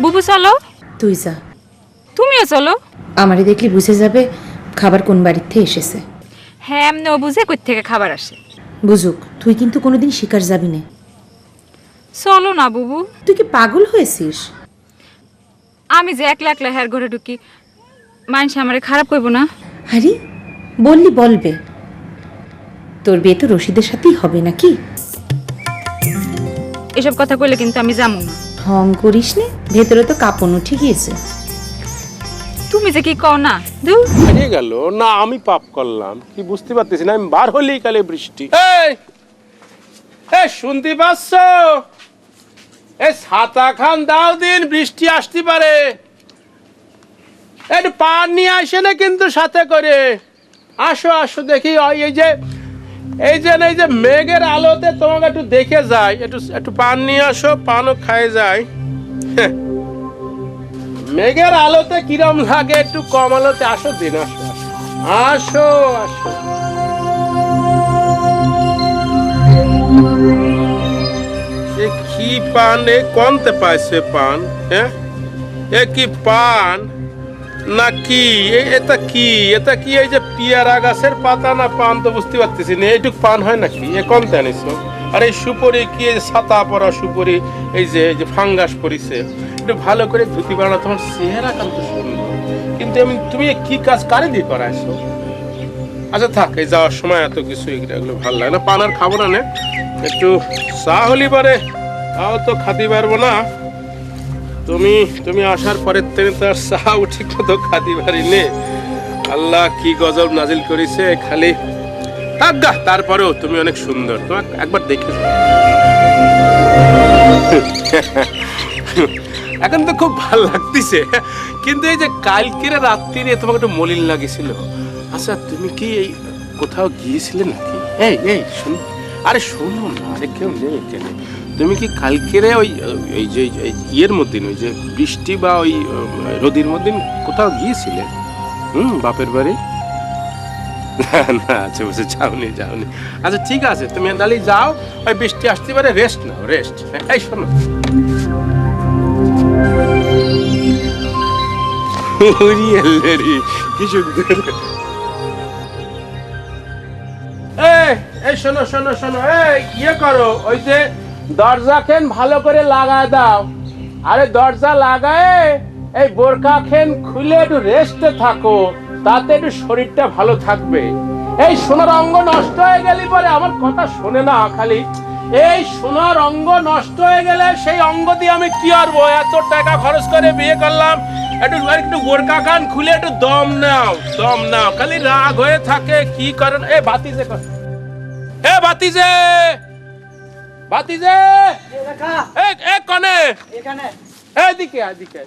বুবু চলো। তুই যা। তুমিও চলো। আমারে দেখলে বুঝে যাবে খাবার কোন বাড়ির থেকে এসেছে। হ্যাঁ এমনিও বুঝে কই থেকে খাবার আসে। বুঝুক তুই কিন্তু কোনোদিন শিকার যাবি না। চলো না বুবু। তুই কি পাগল হয়েছিস? আমি যে একলা একলা হ্যার ঘরে ঢুকি মানুষ আমারে খারাপ করব না। আরে বললি বলবে। তোর বিয়ে তো রশিদের সাথেই হবে নাকি? এসব কথা কইলে কিন্তু আমি যাব না। ঢং করিস নে ভেতরে তো কাঁপন উঠে গিয়েছে। তুমি যে কি কও না? দূর হারিয়ে গেল। না আমি পাপ করলাম। কি বুঝতে পারতেছি না আমি বার হলেই কালে বৃষ্টি। এই! এই শুনতে পাচ্ছ? এই ছাতা খান দাও দিন বৃষ্টি আসতে পারে। একটু পান নিয়ে আসে না কিন্তু সাথে করে। আসো আসো দেখি ওই এই যে এই যে এই যে মেঘের আলোতে তোমাকে একটু দেখে যায় একটু একটু পান নিয়ে আসো, পানও খায় যায়। মেঘের আলোতে কিরম লাগে একটু কম আলোতে আসো, দিন আসো আসো। আসো এ কি পান, এ কোনতে পাইছে পান হ্যাঁ এ কি পান? না কি? এটা কি? এটা কি এই যে পিয়ারা গাছের পাতা না পান? তো বুঝতে পারতেছি না। এইটুক পান হয় নাকি? এ কম আনিছো? আর এই সুপরি কি? এই ছাতা পরা সুপরি, এই যে এই যে ফাঙ্গাস পরিছে। একটু ভালো করে ধুতি বানানো, তোমার চেহারা কান্ত সুন্দর। কিন্তু আমি তুমি কি কাজ কারে দিয়ে করাইছো? আচ্ছা থাক, এই যাওয়ার সময় এত কিছু এগুলো ভালো লাগে না। পান আর খাব নে। একটু চা হলি পারে। তাও তো খাতে পারব না। তুমি তুমি আসার পরের থেকে তো আর চাও ঠিক মতো খাতে পারি নে আল্লাহ কি গজব নাজিল করেছে খালি। আজ্ঞা তারপরেও তুমি অনেক সুন্দর। তোমাকে একবার দেখে এখন তো খুব ভালো লাগতেছে। কিন্তু এই যে কালকের রাত্রিরে তোমাকে একটু মলিন লাগেছিল। আচ্ছা তুমি কি এই কোথাও গিয়েছিলে নাকি? এই এই শুন। আরে শোনো না আরে কেউ নেই এখানে। তুমি কি কালকেরে ওই, এই যে ইয়ের মধ্যে ওই যে বৃষ্টি বা ওই নদীর মধ্যে কোথাও গিয়েছিলে? হুম, বাপের বাড়ি? না না আচ্ছা বুঝে যাওনি যাওনি। আচ্ছা ঠিক আছে, তুমি তাহলে যাও, ওই বৃষ্টি আসতে পারে রেস্ট নাও রেস্ট এই শোনো। কি সুন্দর। এই শোনো শোনো শোনো, এই ইয়ে করো, ওই যে দরজা খেন ভালো করে লাগায় দাও। আরে দরজা লাগায় এই বোরকা খেন খুলে একটু রেস্টে থাকো, তাতে একটু শরীরটা ভালো থাকবে। এই সোনার অঙ্গ নষ্ট হয়ে গেলে পরে আমার কথা শোনে না খালি। এই সোনার অঙ্গ নষ্ট হয়ে গেলে সেই অঙ্গ দিয়ে আমি কি করব এত টাকা খরচ করে বিয়ে করলাম। একটু একটু বোরকা খান খুলে একটু দম নাও দম নাও। খালি রাগ হয়ে থাকে, কি করেন? এ বাতিজে এ বাতিজে! কনে! এদিকে এদিকে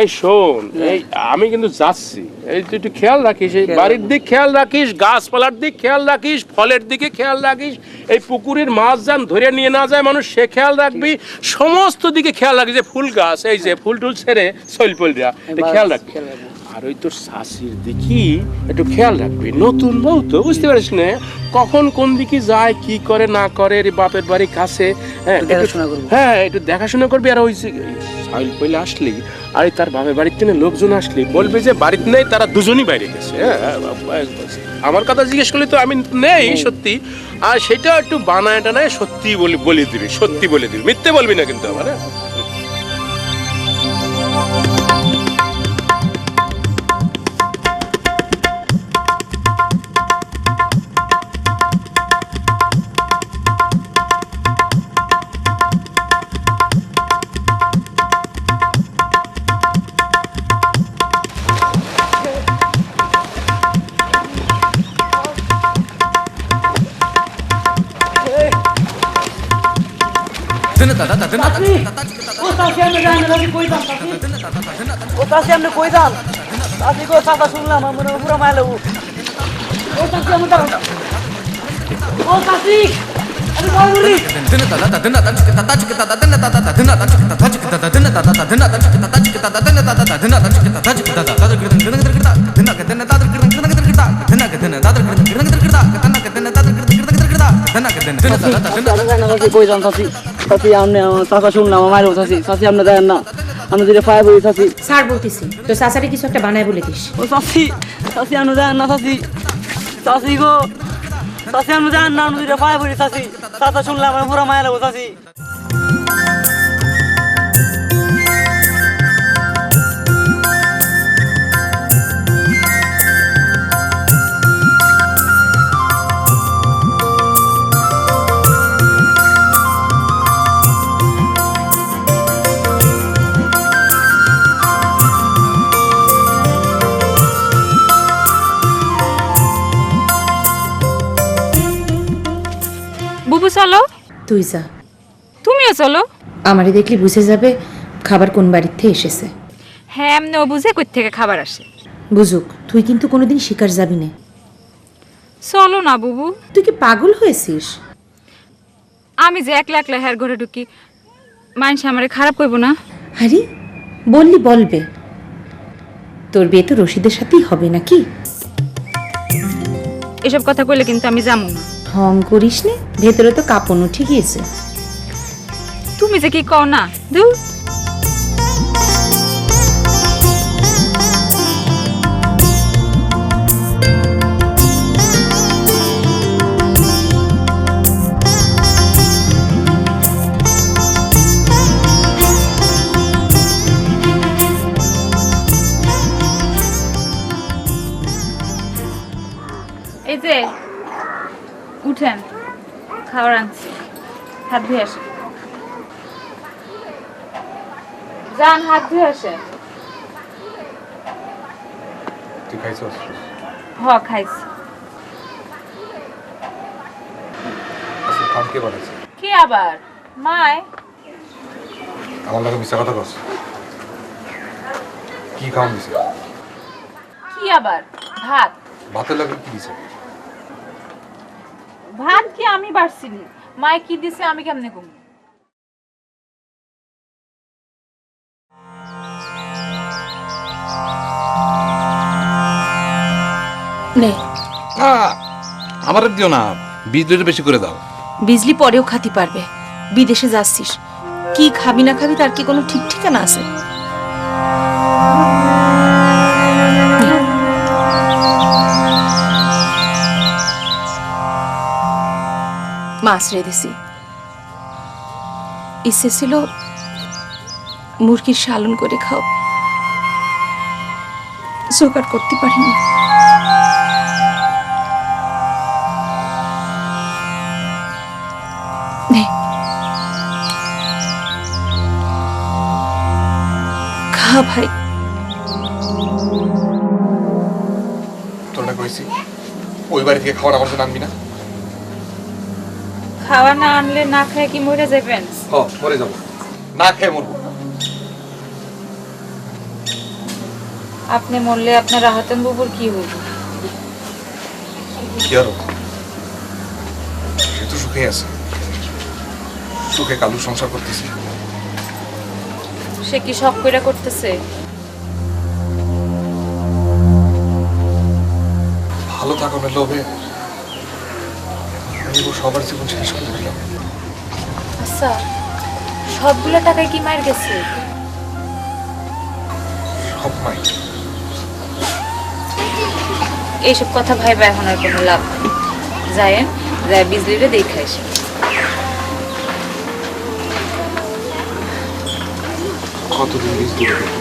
এই শোন এই আমি কিন্তু যাচ্ছি। এই তুই একটু খেয়াল রাখিস এই বাড়ির দিক খেয়াল রাখিস গাছপালার দিক খেয়াল রাখিস ফলের দিকে খেয়াল রাখিস এই পুকুরের মাছ যান ধরে নিয়ে না যায় মানুষ সে খেয়াল রাখবি সমস্ত দিকে খেয়াল রাখিস যে ফুল গাছ এই যে ফুল টুল ছেড়ে সইলপলরা খেয়াল রাখবি। আর ওই তোর শাশির দিকে একটু খেয়াল রাখবি। নতুন বউ তো বুঝতে পারিস না? কখন কোন দিকে যায় কি করে না করে রে বাপের বাড়ি কাছে হ্যাঁ একটু- দেখাশোনা করবি। হ্যাঁ একটু দেখাশোনা করবি। আর ওই যে সাইল পইলে আসলি আর তার বাপের বাড়ির থেকে লোকজন আসলি বলবে যে বাড়িতে নেই তারা দুজনই বাইরে গেছে। হ্যাঁ, আমার কথা জিজ্ঞেস করলে তো আমি নেই সত্যি। আর সেটা একটু বানায় টানায় সত্যি বলে বলে দিবি সত্যি বলে দিবি। মিথ্যে বলবি না কিন্তু আমার হ্যাঁ। শুনলাম আমার মনে হয় পুরো মাইলে ও আমরা দাঁড়াও ও আমি কই বলি চাষি আপনি আমার চাষা শুনলাম আমার চাষি চাষি আপনি দেন না। আমি দুটো পায়ে বলি চাষি স্যার বলতেছি। তো চাচারে কিছু একটা বানায় বলে দিস। ও চাষি চাষি আপনি দেন না চাষি চাষি গো চাষি আপনি দেন না আমি দুটো পায়ে বলি চাষি চাষা শুনলাম আমার পুরো মায়া লাগো চাষি তুই যা। তুমিও চলো। আমারে দেখলি বুঝে যাবে খাবার কোন বাড়ির থেকে এসেছে। হ্যাঁ এমনিও বুঝে কই থেকে খাবার আসে। বুঝুক তুই কিন্তু কোনোদিন শিকার যাবি না। চলো না বুবু। তুই কি পাগল হয়েছিস? আমি যে একলা একলা হ্যার ঘরে ঢুকি মানুষ আমারে খারাপ করব না? আরে বললি বলবে। তোর বিয়ে তো রশিদের সাথেই হবে নাকি? এসব কথা কইলে কিন্তু আমি যাব না। ঢং করিস নে ভেতরে তো কাপড় উঠে গিয়েছে। তুমি যে কি কও না? দূর এই যে উঠেন খাবার আনছি। হাত ধুয়ে আসেন। যান হাত ধুয়ে আসেন। তুই খাইছস হ খাইছি। আচ্ছা খাম কে বানাইছে? কি আবার? মায়? আমার লাগে মিশা কথা কস। কি দিছে? কি আবার? ভাত। ভাতের লাগে কি দিছে? ভাত কি আমি বাড়ছিনি মায় কি দিছে আমি কেমনে কম নে। আমার দিও না বিজলিটা বেশি করে দাও। বিজলি পরেও খাতি পারবে বিদেশে যাচ্ছিস। কি খাবি না খাবি তার কি কোনো ঠিক ঠিকানা আছে? মাছ দিছি। ইচ্ছে ছিল মুরগির সালন করে খাও জোগাড় করতে পারিনি। খা ভাই। তোর কইছি ওই বাড়ি থেকে খাবার আমার জন্য আনবি না। খাওয়া না আনলে না খায় কি মরে যাবেন? হ মরে যাব। না খেয়ে মরবো। আপনি মরলে আপনার রাহাতন বুবুর কি হইব? কি আরও সে তো সুখে আছে। সুখে কালু সংসার করতেছে। সে কি শখ কইরা করতেছে? ভালো থাকার লোভে। ওর সবার জীবন শেষ করে দিলাম। আচ্ছা সবগুলো টাকায় কি মার গেছে? সব নাই এইসব কথা ভাইবা এখন আর কোনো লাভ নেই। যায়েন যায় বিজলিরে দেখে আসেন কতদিন বীজ দূরে